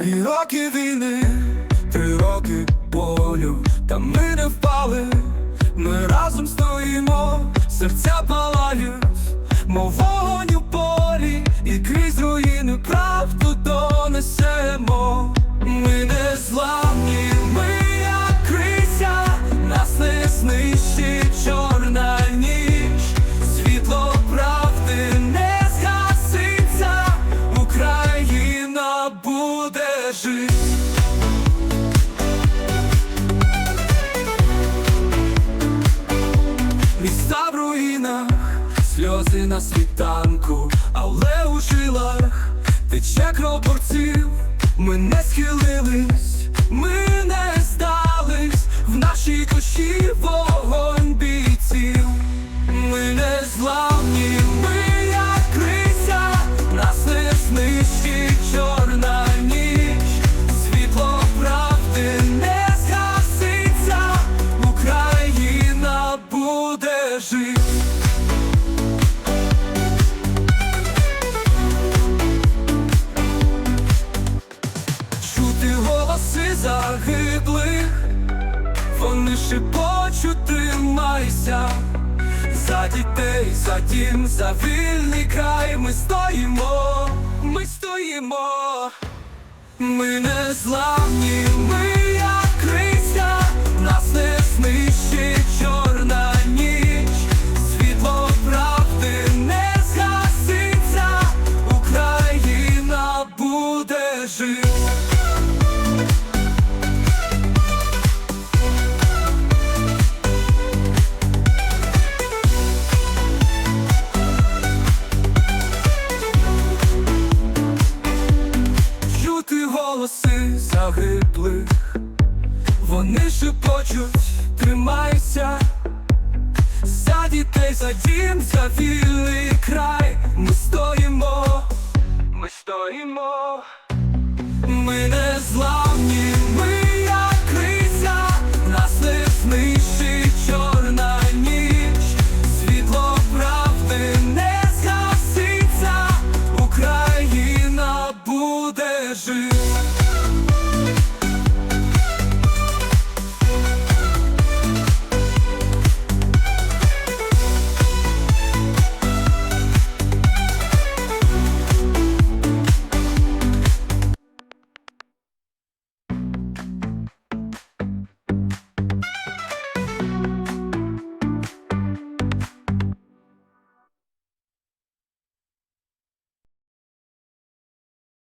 Три війни, три роки болю, та ми не впали, ми разом стоїмо, серця палають, мов вогонь у полі, і крізь руїни правду донесемо. Ми не зламні, буде жить. Міста в руїнах, сльози на світанку, але у жилах тече кров борців. Ми не схилились, ми не здались, в нашій душі вогонь загиблих, вони шепочуть, тримайся за дітей, за дім, за вільний край. Ми стоїмо, ми стоїмо, ми не зламні, ми як крися, нас не знищить чорна ніч, світло правди не згаситься, Україна буде жити. загиблих, вони шепочуть, тримайся, за дітей, за дім, за вільний край. Ми стоїмо, ми стоїмо, ми не зламні, ми як криця, нас не знищить чорна ніч, світло правди не згаситься, Україна буде жити.